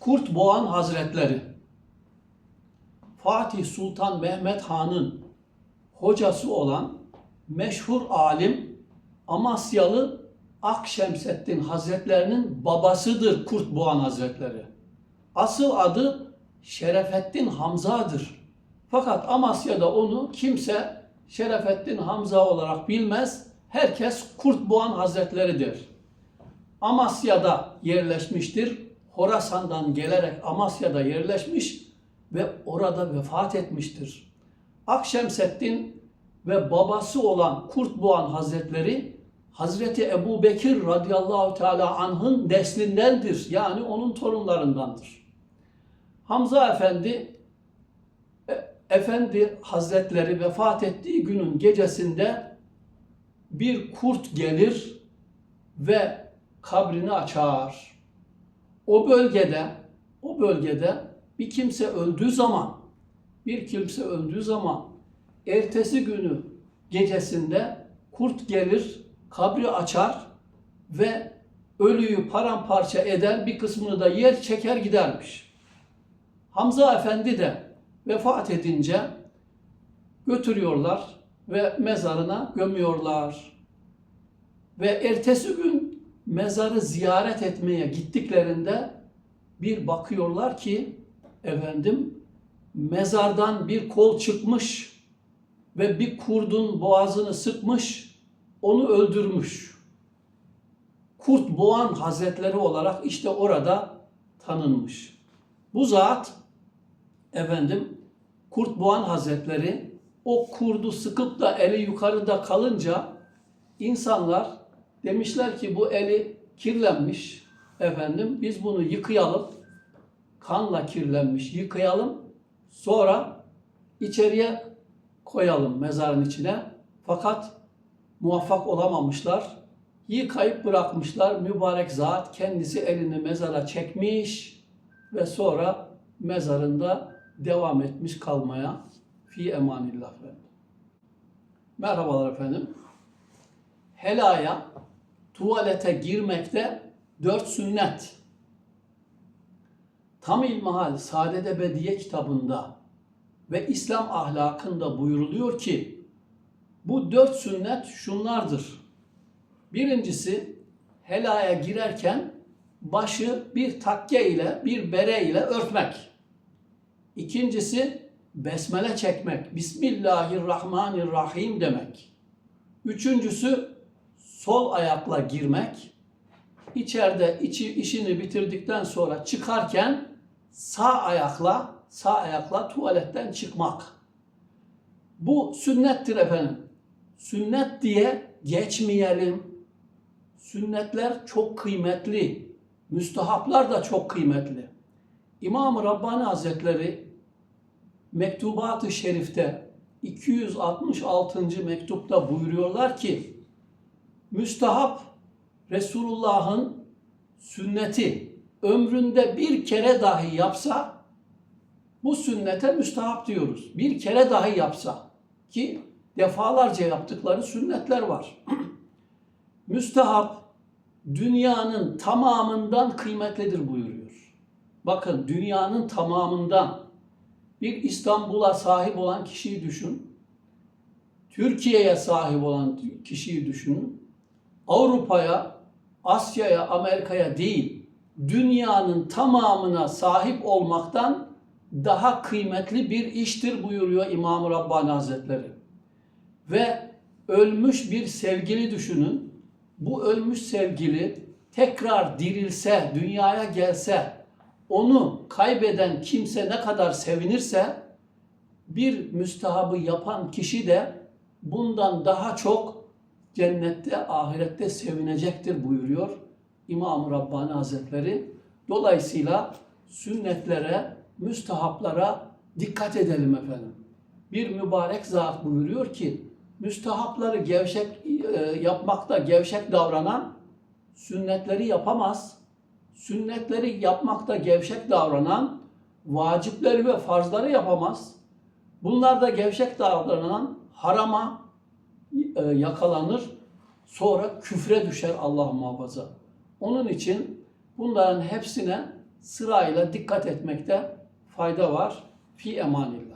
Kurt Boğan Hazretleri Fatih Sultan Mehmet Han'ın hocası olan meşhur alim Amasyalı Akşemseddin Hazretlerinin babasıdır Kurt Boğan Hazretleri. Asıl adı Şerefettin Hamza'dır. Fakat Amasya'da onu kimse Şerefettin Hamza olarak bilmez. Herkes Kurt Boğan Hazretleri'dir. Amasya'da yerleşmiştir. Horasan'dan gelerek Amasya'da yerleşmiş ve orada vefat etmiştir. Akşemseddin ve babası olan Kurt Boğan Hazretleri Hazreti Ebu Bekir radıyallahu teala anh'ın neslindendir. Yani onun torunlarındandır. Hamza Efendi e- Efendi Hazretleri vefat ettiği günün gecesinde bir kurt gelir ve kabrini açar. O bölgede o bölgede bir kimse öldüğü zaman bir kimse öldüğü zaman ertesi günü gecesinde kurt gelir, kabri açar ve ölüyü paramparça eder, bir kısmını da yer çeker gidermiş. Hamza Efendi de vefat edince götürüyorlar ve mezarına gömüyorlar. Ve ertesi gün mezarı ziyaret etmeye gittiklerinde bir bakıyorlar ki efendim mezardan bir kol çıkmış ve bir kurdun boğazını sıkmış, onu öldürmüş. Kurt Boğan Hazretleri olarak işte orada tanınmış. Bu zat efendim Kurt Boğan Hazretleri o kurdu sıkıp da eli yukarıda kalınca insanlar demişler ki bu eli kirlenmiş. Efendim biz bunu yıkayalım. Kanla kirlenmiş yıkayalım. Sonra içeriye koyalım mezarın içine. Fakat muvaffak olamamışlar. Yıkayıp bırakmışlar. Mübarek zat kendisi elini mezara çekmiş ve sonra mezarında devam etmiş kalmaya. Fi emanillah efendim. Merhabalar efendim. Helaya tuvalete girmekte dört sünnet. Tam İlmihal Saadet Bediye kitabında ve İslam ahlakında buyuruluyor ki bu dört sünnet şunlardır. Birincisi helaya girerken başı bir takke ile bir bere ile örtmek. İkincisi besmele çekmek. Bismillahirrahmanirrahim demek. Üçüncüsü sol ayakla girmek. İçeride içi, işini bitirdikten sonra çıkarken sağ ayakla sağ ayakla tuvaletten çıkmak. Bu sünnettir efendim. Sünnet diye geçmeyelim. Sünnetler çok kıymetli. Müstahaplar da çok kıymetli. İmam-ı Rabbani Hazretleri Mektubat-ı Şerif'te 266. mektupta buyuruyorlar ki müstahap Resulullah'ın sünneti ömründe bir kere dahi yapsa bu sünnete müstahap diyoruz. Bir kere dahi yapsa ki defalarca yaptıkları sünnetler var. müstahap dünyanın tamamından kıymetlidir buyuruyor. Bakın dünyanın tamamından bir İstanbul'a sahip olan kişiyi düşün. Türkiye'ye sahip olan kişiyi düşünün. Avrupa'ya, Asya'ya, Amerika'ya değil, dünyanın tamamına sahip olmaktan daha kıymetli bir iştir buyuruyor İmam-ı Rabbani Hazretleri. Ve ölmüş bir sevgili düşünün. Bu ölmüş sevgili tekrar dirilse, dünyaya gelse, onu kaybeden kimse ne kadar sevinirse bir müstahabı yapan kişi de bundan daha çok cennette, ahirette sevinecektir buyuruyor İmam-ı Rabbani Hazretleri. Dolayısıyla sünnetlere, müstahaplara dikkat edelim efendim. Bir mübarek zat buyuruyor ki, müstahapları gevşek e, yapmakta gevşek davranan sünnetleri yapamaz. Sünnetleri yapmakta gevşek davranan vacipleri ve farzları yapamaz. Bunlarda gevşek davranan harama yakalanır. Sonra küfre düşer Allah muhafaza. Onun için bunların hepsine sırayla dikkat etmekte fayda var. Fi emanillah.